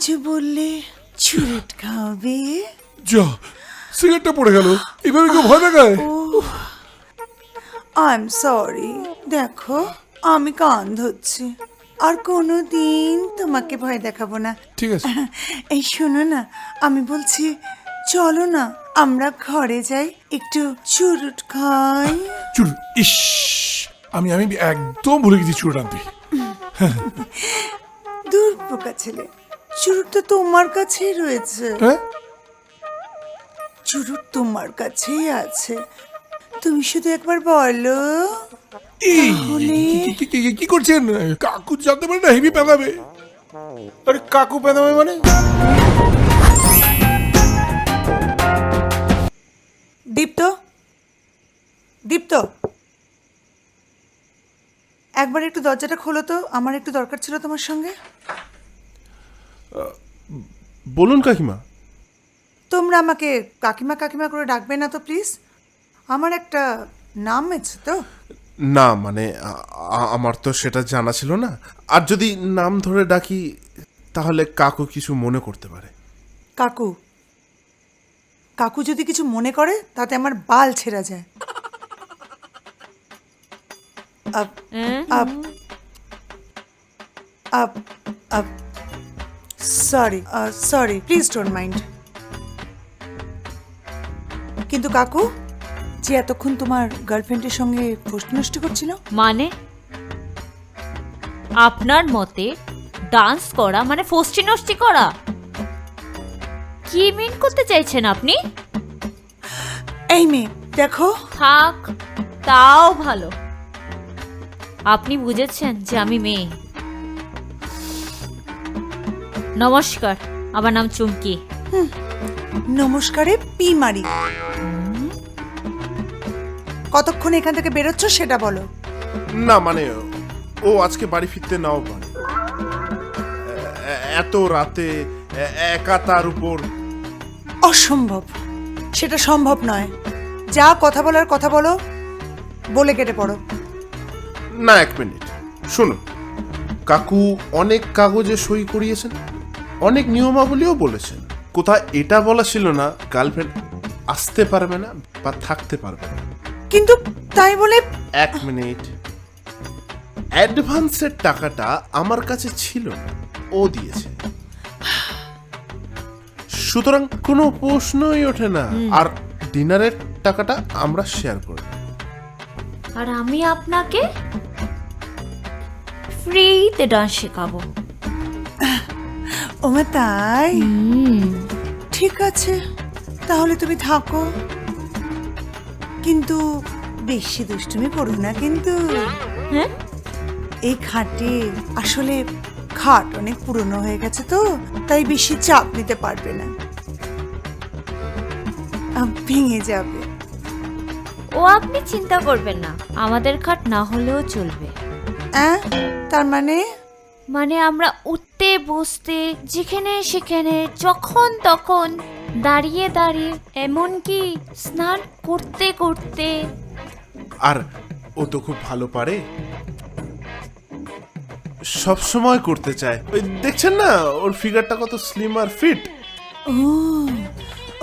যে বললে চুরুট খাবে যা সিগারেটটা পড়ে গেল। এভাবে কেউ ভয় দেখায়? আই এম সরি দেখো আমি কান ধরছি। আর কোনো দিন তোমাকে ভয় দেখাবো না। ঠিক আছে। এই শোনো না আমি বলছি চলো না আমরা ঘরে যাই একটু চুরুট খাই। চুর ইস আমি আমি একদম ভুলে গেছি চুর আনতে। দূর পোকা ছেলে। চুরুট তো তোমার কাছেই রয়েছে। হ্যাঁ? চুরুট তোমার কাছেই আছে। তুমি শুধু একবার বলো। এই? কি- কি- কি- কি করছেন? কাকু জানতে পারে না হেভি পেঁদাবে। আরে কাকু পেদামে মানে? দীপ্ত? দীপ্ত? একবার একটু দরজাটা খোলো তো আমার একটু দরকার ছিল তোমার সঙ্গে। বলুন কাকিমা। তোমরা আমাকে কাকিমা কাকিমা করে ডাকবে না তো প্লিজ আমার একটা নাম আছে তো। না মানে আমার তো সেটা জানা ছিল না। আর যদি নাম ধরে ডাকি তাহলে কাকু কিছু মনে করতে পারে। কাকু কাকু যদি কিছু মনে করে তাতে আমার বাল ছেঁড়া যায়। আপ আপ আপ up sorry sorry please don't mind কিন্তু কাকু যে এতক্ষণ তোমার গার্লফ্রেন্ডের সঙ্গে ফষ্টি করছিল? মানে? আপনার মতে ডান্স করা মানে ফষ্টি নষ্টি করা? কি মিন করতে চাইছেন আপনি? এই মেয়ে দেখো। থাক তাও ভালো। আপনি বুঝেছেন যে আমি মেয়ে। নমস্কার আমার নাম চুমকি। নমস্কারে পি মারি। কতক্ষণ এখান থেকে বেরোচ্ছ সেটা বলো। না মানে ও আজকে বাড়ি ফিরতে নাও পারে। এত রাতে এ- একা তার উপর অসম্ভব। সেটা সম্ভব নয়। যা কথা বলার কথা বলো বলে কেটে পড়ো। না এক মিনিট। শুনুন কাকু অনেক কাগজে সই করিয়েছেন? অনেক নিয়মাবলীও বলেছেন। কোথায় এটা বলা ছিল না গার্লফ্রেন্ড আসতে পারবে না বা থাকতে পারবে না। কিন্তু তাই বলে এক মিনিট। অ্যাডভান্সের টাকাটা আমার কাছে ছিল না ও দিয়েছে। সুতরাং কোনো প্রশ্নই ওঠে না। আর ডিনারের টাকাটা আমরা শেয়ার করব। আর আমি আপনাকে ফ্রিতে ডান্স শেখাবো। ওমা তাই ঠিক আছে তাহলে তুমি থাকো। কিন্তু বেশি দুষ্টুমি করো না কিন্তু। হ্যাঁ? এই খাটে আসলে খাট অনেক পুরনো হয়ে গেছে তো তাই বেশি চাপ নিতে পারবে না। ভেঙে যাবে। ও আপনি চিন্তা করবেন না আমাদের খাট না হলেও চলবে? তার মানে? মানে আমরা উঠতে বসতে যেখানে সেখানে যখন তখন দাঁড়িয়ে দাঁড়িয়ে এমনকি স্নান করতে করতে। আর ও তো খুব ভালো পারে। সব সময় করতে চায়। ওই দেখছেন না ওর ফিগারটা কত স্লিম আর ফিট ও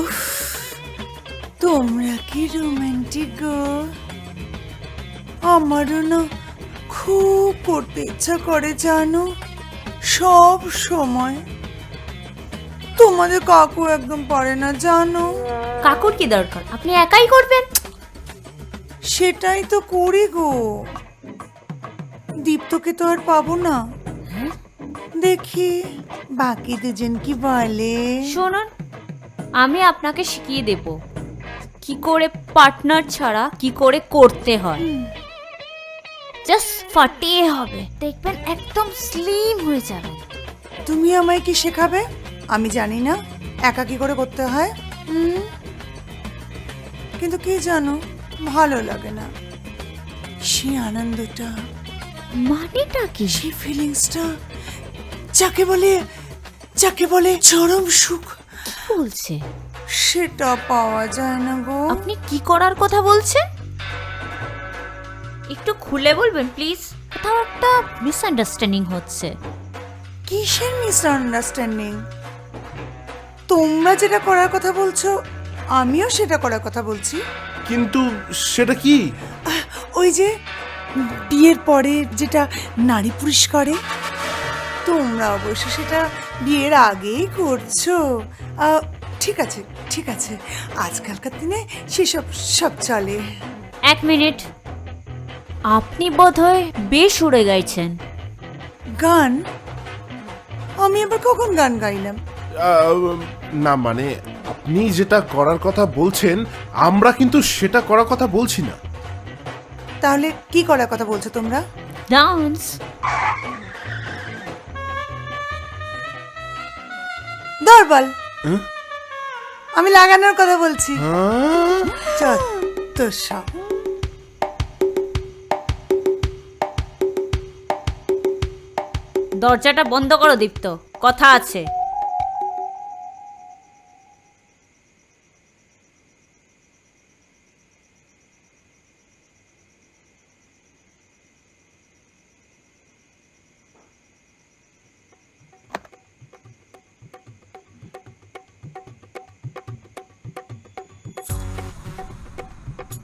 উফ, তোমরা কি রোমান্টিক গো আমারও না খুব করতে ইচ্ছা করে জানো? সব সময়। তোমাদের কাকু একদম পারে না জানো? কাকুর কি দরকার? আপনি একাই করবেন? সেটাই তো করি গো। দীপ্তকে তো আর পাবো না। দেখি বাকি দুজন কি বলে? শুনুন আমি আপনাকে শিখিয়ে দেব। কি করে পার্টনার ছাড়া কি করে করতে হয়। জাস্ট ফাটিয়ে হবে। দেখবেন একদম স্লিম হয়ে যাবে। তুমি আমায় কি শেখাবে? আমি জানি না। একা কি করে করতে হয়? হুম? কিন্তু কি জানো? ভালো লাগে না। সেই আনন্দটা। মানেটা কি? সেই ফিলিংসটা যাকে বলে যাকে বলে চরম সুখ। বলছে? সেটা পাওয়া যায় না গো। আপনি কি করার কথা বলছেন? খুলে বলবেন প্লিজ কোথাও একটা মিসআন্ডারস্ট্যান্ডিং হচ্ছে। কিসের মিসআন্ডারস্ট্যান্ডিং তোমরা যেটা করার কথা বলছো আমিও সেটা করার কথা বলছি। কিন্তু সেটা কি? ওই যে বিয়ের পরে যেটা নারী পুরুষ করে তোমরা অবশ্য সেটা বিয়ের আগেই করছ। ঠিক আছে ঠিক আছে আজকালকার দিনে সেসব সব চলে। এক মিনিট। আপনি বোধহয় বেশ উড়ে গাইছেন। গান? আমি আবার কখন গান গাইলাম? আহ, না মানে আপনি যেটা করার কথা বলছেন আমরা কিন্তু সেটা করার কথা বলছি না। তাহলে কি করার কথা বলছো তোমরা? ডান্স দরবল। আমি লাগানোর কথা বলছি। হ্যাঁ? যত সব দরজাটা বন্ধ করো, দীপ্ত। কথা আছে।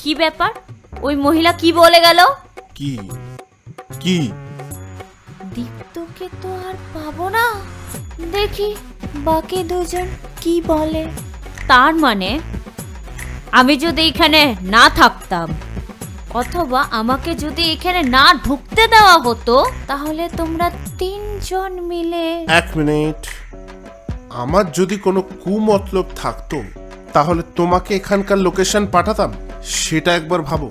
কি ব্যাপার? ওই মহিলা কি বলে গেল? কি? কি? দীপ্তকে তো আর পাবো না। দেখি বাকি দুজন কি বলে। তার মানে আমি যদি এখানে না থাকতাম অথবা আমাকে যদি এখানে না ঢুকতে দেওয়া হতো তাহলে তোমরা তিনজন মিলে এক মিনিট। আমার যদি কোনো কুমতলব থাকতো তাহলে তোমাকে এখানকার লোকেশন পাঠাতাম সেটা একবার ভাবো।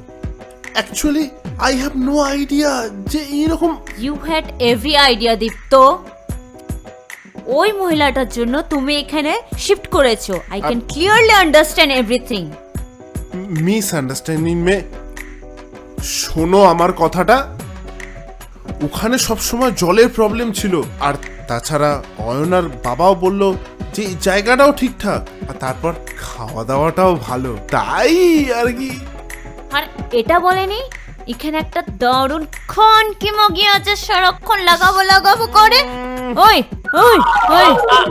Actually I have no idea যে এইরকম you had every idea Dipto ওই মহিলাটার জন্য তুমি এখানে শিফট করেছ। I can clearly understand everything misunderstanding may শোনো আমার কথাটা। ওখানে সবসময় জলের প্রবলেম ছিল। আর তাছাড়া অয়নার বাবাও বলল যে জায়গাটাও ঠিকঠাক আর তারপর খাওয়া দাওয়াটাও ভালো। তাই আর কি। আর এটা বলেনি এখানে একটা দারুণ খন কি মগি আছে সারাক্ষণ লাগাবো লাগাবো করে। ওই ওই ওই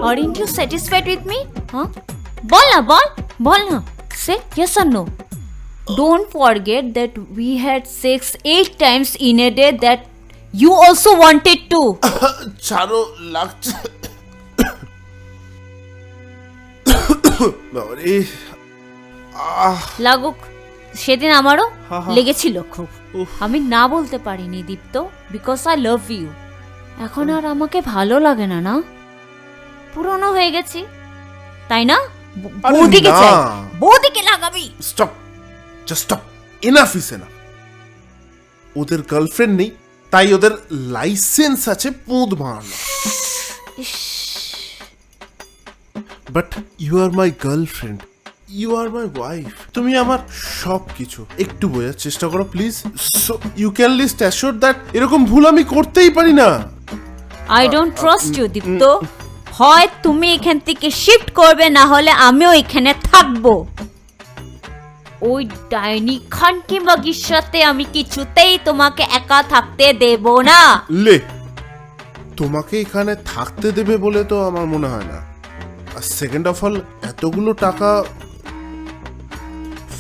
are you satisfied with me হ্যাঁ? বল না বল বল না। Say yes or no don't forget that we had sex eight times in a day that you also wanted to ছাড়ো লাগছে। বাবারে। লাগুক সেদিন আমারও। লেগেছিল খুব। আমি না বলতে পারিনি Dipto because I love you এখন আর আমাকে ভালো লাগে না না? পুরনো হয়ে গেছি। তাই না? বৌদিকে চাই। বৌদিকে লাগাবি। Stop just stop enough is enough ওদের গার্লফ্রেন্ড নেই তাই ওদের লাইসেন্স আছে পুঁদ মারানো but you are my girlfriend you are my wife তুমি আমার সব কিছু একটু বোঝার চেষ্টা করো please so you can least assure that এরকম ভুল আমি করতেই পারি না। I don't trust you Dipto. হয় তুমি এখান থেকে শিফট করবে না হলে আমিও এখানে থাকব। ওই ডাইনি খান কিংবাগির সাথে আমি কিছুতেই তোমাকে একা থাকতে দেব না। লে তোমাকে এখানে থাকতে দেবে বলে তো আমার মনে হয় না। আর সেকেন্ড অফ অল এতগুলো টাকা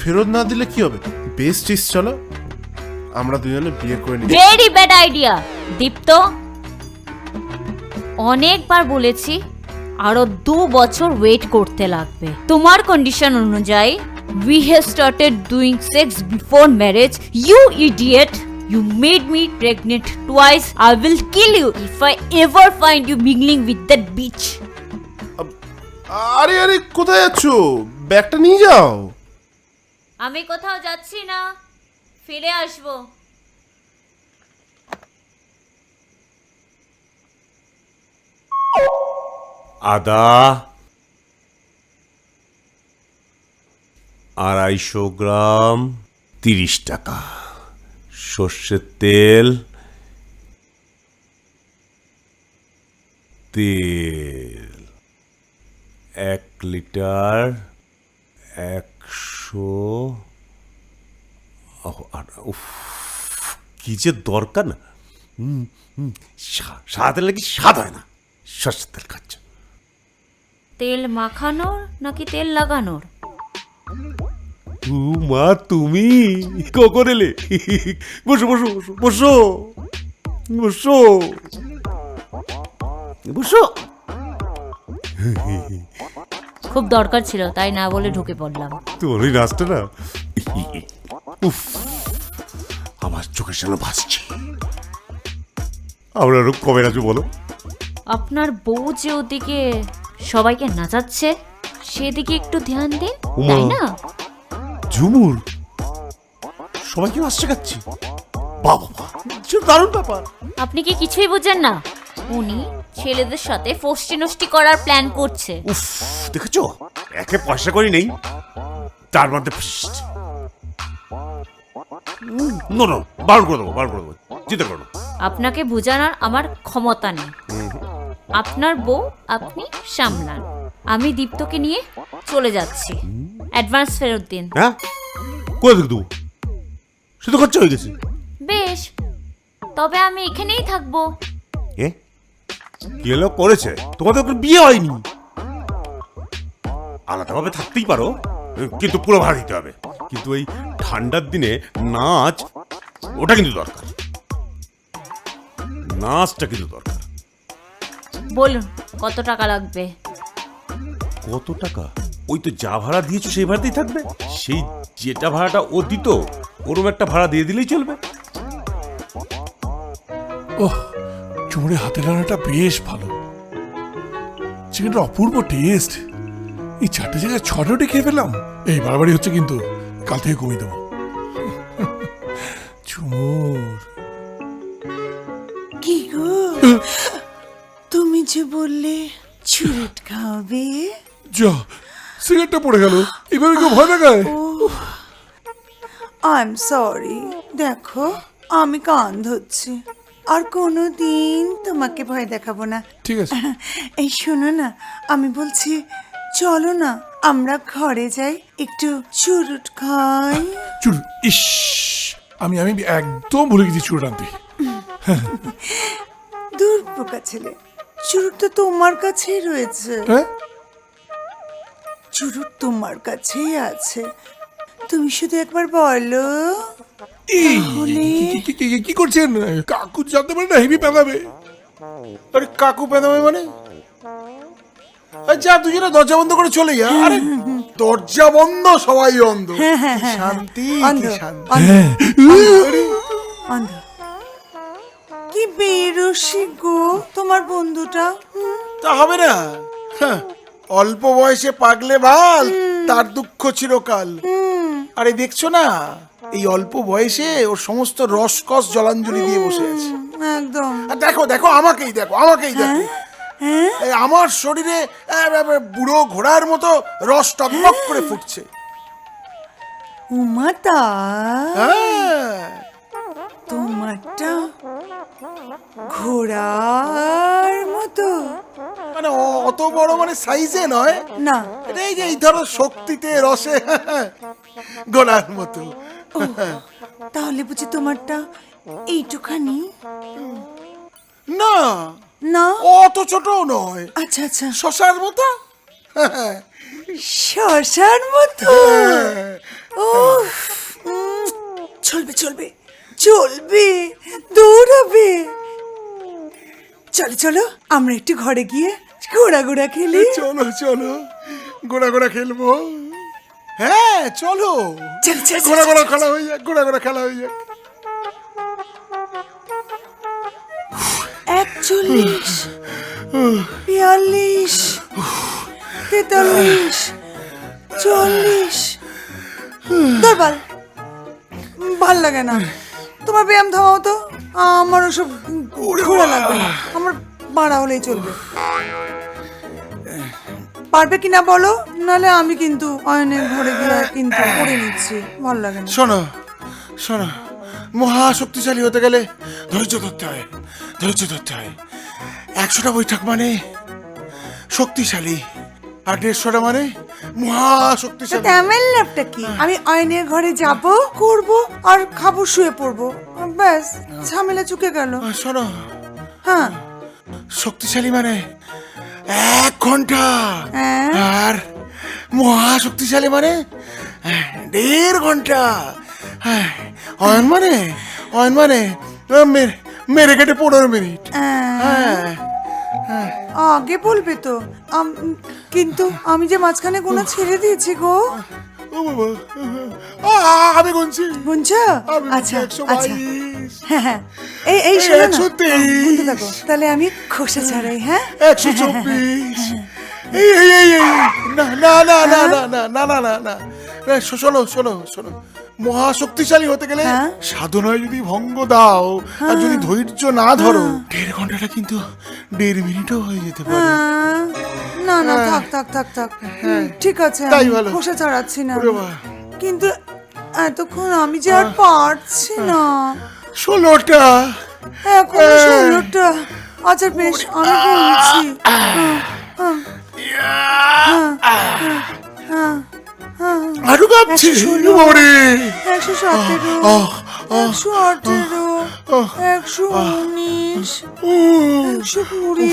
ফেরত না দিলে কি হবে? বেস্ট ইস চলো। আমরা দুজনে বিয়ে করে নিই। ভেরি ব্যাড আইডিয়া দীপ্ত অনেকবার বলেছি আরও দু বছর ওয়েট করতে লাগবে। তোমার কন্ডিশন অনুযায়ী we have started doing sex before marriage you idiot you made me pregnant twice I will kill you if I ever find you mingling with that bitch আরে আরে কোথায় যাচ্ছ? ব্যাগটা নিয়ে যাও। আমি কোথাও যাচ্ছি না। ফিরে আসব। আদা আড়াইশো গ্রাম, তিরিশ টাকা। সর্ষের তেল তেল। এক লিটার একশো উফ, কি যে দরকার না। হুম, হুম, সাদা তেলে কি স্বাদ হয় না? সর্ষের তেল খাচ্ছ। তেল মাখানোর নাকি তেল লাগানোর? মা তুমি কখন এলে? বসো বসো বসো বসো বসো বসো। খুব দরকার ছিল তাই না বলে ঢুকে পড়লাম। ওই নাচটা না? উফ আমার চোখের সামনে ভাসছে। আমরা আরও কবে নাচবো বলো? আপনার বউ যে ওদিকে সবাইকে নাচাচ্ছে সেদিকে একটু ধ্যান দিন। তাই না? ঝুমুর। সবাইকে নাচ শেখাচ্ছি। বাবা দারুণ ব্যাপার। আপনি কি কিছুই বুঝেন না? উনি ছেলেদের সাথে ফষ্টি নষ্টি করার প্ল্যান করছে। উফ দেখেছ? একে পয়সা করি নেই তার মধ্যে না না বারণ করে দেবো বারণ করে দেবো করো আপনাকে বোঝানোর আমার ক্ষমতা নেই। আপনার বউ আপনি সামলান। আমি দীপ্তকে নিয়ে চলে যাচ্ছি। অ্যাডভান্স ফেরত দিন। হ্যাঁ? থেকে দেবো? সে তো খরচা হয়ে গেছে। বেশ তবে আমি এখানেই থাকব। এ? কি হলো? করেছে? তোমাদের ওখানে বিয়ে হয়নি? আলাদাভাবে থাকতেই পারো। কিন্তু পুরো ভাড়া দিতে হবে। কিন্তু এই ঠান্ডার দিনে নাচ ওটা কিন্তু দরকার। নাচটা কিন্তু দরকার। বলুন কত টাকা লাগবে? কত টাকা? ওই তো যা ভাড়া দিয়েছ সেই ভাড়াতেই থাকবে। সেই যেটা ভাড়াটা ও দিত ওরম একটা ভাড়া দিয়ে দিলেই চলবে। ওহ চুমড়ে হাতের রান্নাটা বেশ ভালো। চিকেনটা অপূর্ব টেস্ট এই চারটে জায়গায় ছটা রুটি খেয়ে ফেলাম এই বাড়াবাড়ি হচ্ছে কিন্তু কাল থেকে কমিয়ে দেবো। চুমুর। কি গো? তুমি যে বললে চুরুট খাবে যা সিগারেটটা পড়ে গেল। এভাবে কেউ ভয় দেখায়? আই এম সরি দেখো আমি কান ধরছি। আর কোনো দিন তোমাকে ভয় দেখাবো না। ঠিক আছে। এই শোনো না আমি বলছি চলো না আমরা ঘরে যাই একটু চুরুট খাই। চুর ইস আমি আমি একদম ভুলে গেছি চুর আনতে। দূর পোকা ছেলে চুরুট তো তোমার কাছেই রয়েছে। হ্যাঁ? চুরুট তোমার কাছেই আছে। তুমি শুধু একবার বলো? কি- কি- কি- কি করছেন? কাকু জানতে পারে না হেভি পেদাবে আরে কাকু পেদামে মানে? আরে যা দুজনে দরজা বন্ধ করে চলে যা। আরে দরজা বন্ধ সবাই অন্ধ। কি শান্তি অন্ধ কি শান্তি। অন্ধ। আরে, অন্ধ। কি বেরসি গো তোমার বন্ধুটা? তা হবে না। হ্যাঁ, অল্প বয়সে পাগলে ভালো তার দুঃখ চিরকাল। আরে দেখছ না এই অল্প বয়সে ওর সমস্ত রসকস জলাঞ্জলি দিয়ে বসে আছে। একদম। দেখো দেখো আমাকেই দেখো আমাকেই দেখো। হ্যাঁ? আমার শরীরে বুড়ো ঘোড়ার মতো রস টকবক করে ফুটছে। উমাতা হ্যাঁ। তোমারটা ঘোড়ার মতো। মানে অত বড় মানে সাইজে নয়। না। এটা এই যে এই ধরো শক্তিতে রসে গোলার মতো। তাহলে বুঝি তোমারটা এইটুখানি? না। না? অত ছোটও নয়। আচ্ছা আচ্ছা। শশার মতো? শশার মতো? উফ, উম, চলবে চলবে চলবে দৌড়াবে। চলো চলো আমরা একটু ঘরে গিয়ে ঘোড়া ঘোড়া খেলি। চলো চলো গোড়া গোড়া খেলব। হ্যাঁ চলো। গোড়া গোড়া খেলা হয়ে যাক গোড়া গোড়া খেলা হয়ে যাক। একচল্লিশ বিয়াল্লিশ তেতাল্লিশ চল্লিশ। দরবার ভালো লাগে না। তোমার ব্যায়াম থামাও তো আমার ওসব ঘোরা লাগবে আমার বাড়া হলেই চলবে। পারবে কিনা বলো? নালে আমি কিন্তু অয়নের ঘরে গিয়ে কিন্তু করে নিচ্ছি। ভালো লাগে না। শোনো শোনো মহা শক্তিশালী হতে গেলে ধৈর্য ধরতে হয় ধৈর্য ধরতে হয়। একশোটা বৈঠক মানে শক্তিশালী আর দেড়শোটা মানে মহা শক্তিশালী। তেমন লাভটা কি? আমি আয়নের ঘরে যাব করব আর খাব শুয়ে পড়ব। ব্যাস ঝামেলা চুকে গেল। আর শোনো। হ্যাঁ। শক্তিশালী মানে এক ঘণ্টা। হ্যাঁ? আর মহা শক্তিশালী মানে? দেড় ঘণ্টা। অয়ন মানে? অয়ন মানে? মেরে কেটে পনেরো মিনিট। হ্যাঁ, হ্যাঁ। আগে বলবে তো। কিন্তু আমি যে মাঝখানে কোনো ছেড়ে দিয়েছি গো। আমি গুনছি। গুনছো? আচ্ছা আচ্ছা। হ্যাঁ হ্যাঁ এই এই শোনো না একশো তেইশ। গুনতে থাকো তাহলে আমি খোসা ছাড়াই হ্যাঁ একশো চব্বিশ এই এই এই এই না না না না না না না না না না শোনো শোনো শোনো মহা শক্তিশালী হতে গেলে হ্যাঁ? সাধনায় যদি ভঙ্গ দাও আর যদি ধৈর্য না ধরো দেড় ঘন্টাটা কিন্তু দেড় মিনিটও হয়ে যেতে পারে হ্যাঁ। না না থাক থাক থাক থাক ঠিক আছে তাই ভালো। খোসা ছাড়াচ্ছি না। কিন্তু এতক্ষণ আমি যে আর পারছি না ষোলোটা। এখন ষোলোটা। আচ্ছা বেশ আমি বলছি আরও কাঁপছি। ওরে একশো সতেরো একশো আঠেরো একশো উনিশ একশো কুড়ি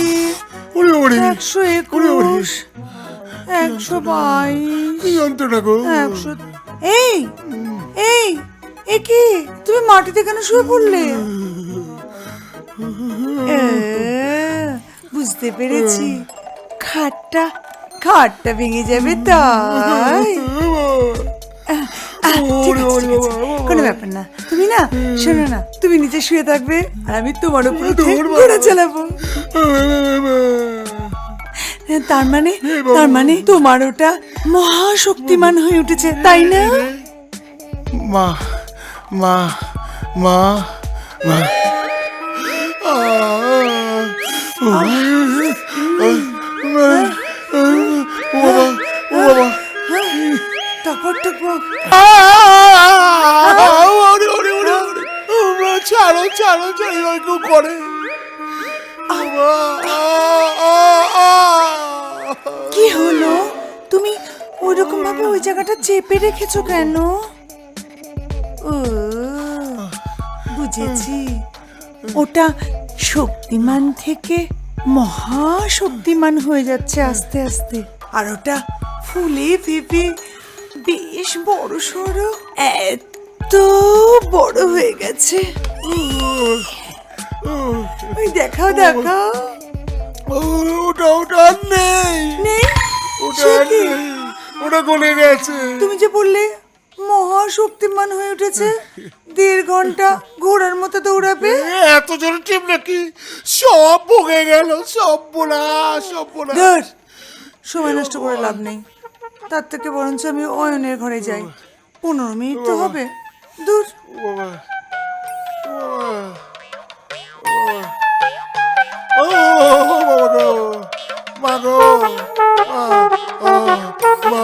একশো একুশ একশো বাইশ যন্ত্রণা গো। একশো এই এই এ কি? তুমি মাটিতে কেন শুয়ে পড়লে? বুঝতে পেরেছি। খাটটা খাটটা ভেঙে যাবে তাই। কোনো ব্যাপার না। তুমি না শোনো না তুমি নিচে শুয়ে থাকবে আর আমি তোমার উপর ঘোড়া চালাবো। তার মানে তার মানে তোমার ওটা মহাশক্তিমান হয়ে উঠেছে তাই না? মা মা মা মা। ছাড়ো ছাড়ো ছাড়ো কেউ করে কি হলো? তুমি ওইরকম ভাবে ওই জায়গাটা চেপে রেখেছো কেন? বুঝেছি। ওটা শক্তিমান থেকে মহা শক্তিমান হয়ে যাচ্ছে আস্তে আস্তে। আর ওটা ফুলে ফেপে বেশ বড় সড়ো এত বড় হয়ে গেছে। ওই দেখাও দেখাও। ওটা ওটা নেই। নেই? ওটা? নেই। ওটা গলে গেছে। তুমি যে বললে মহাশক্তিমান হয়ে উঠেছে দেড় ঘণ্টা ঘোড়ার মতো দৌড়াবে এত জোরে টিপ নাকি সব ভোগে গেল সব বোনা সব বোনা সময় নষ্ট করে লাভ নেই তার থেকে বরঞ্চ আমি অয়নের ঘরে যাই পনেরো মিনিট তো হবে দূর বাবা ও বাবা গো মা মা